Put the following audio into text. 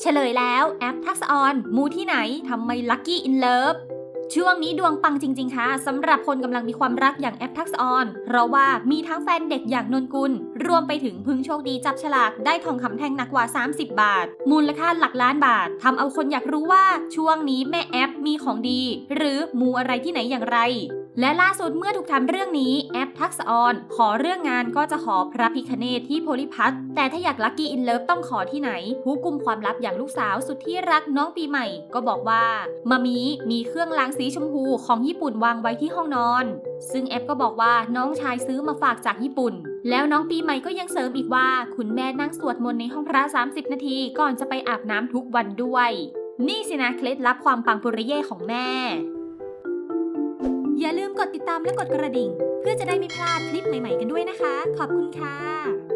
เฉลยแล้วแอปทักษออนมูที่ไหนทำไมลัคกี้อินเลิฟช่วงนี้ดวงปังจริง ๆ ค่ะสำหรับคนกำลังมีความรักอย่างแอปทักษออนเพราะว่ามีทั้งแฟนเด็กอย่างนนกุล รวมไปถึงพึงโชคดีจับฉลากได้ทองคำแท่งหนักกว่า 30 บาท มูลค่าหลักล้านบาททำเอาคนอยากรู้ว่าช่วงนี้แม่แอปมีของดี หรือมูอะไรที่ไหนอย่างไร และล่าสุดเมื่อถูกทำเรื่องนี้แอปทักษออนขอเรื่องงานก็จะขอพระพิคเนตที่โพลิพัทแต่ถ้าอยากลัคกี้อินเลิฟต้องขอที่ไหน ผู้กุมความลับอย่างลูกสาวสุดที่รักน้องปีใหม่ ก็บอกว่ามามีมีเครื่องล้างสีชมพูของญี่ปุ่นวางไว้ที่ห้องนอน ซึ่งแอปก็บอกว่าน้องชายซื้อมาฝากจากญี่ปุ่น แล้วน้องปีใหม่ก็ยังเสริมอีกว่า คุณแม่นั่งสวดมนต์ในห้องพระ 30 นาทีก่อนจะไปอาบน้ำทุกวันด้วย นี่สินะเคล็ดลับความปังปุริเย่ของแม่ กดติดตามและกดกระดิ่ง เพื่อจะได้ไม่พลาดคลิปใหม่ ๆ กันด้วยนะคะ ขอบคุณค่ะ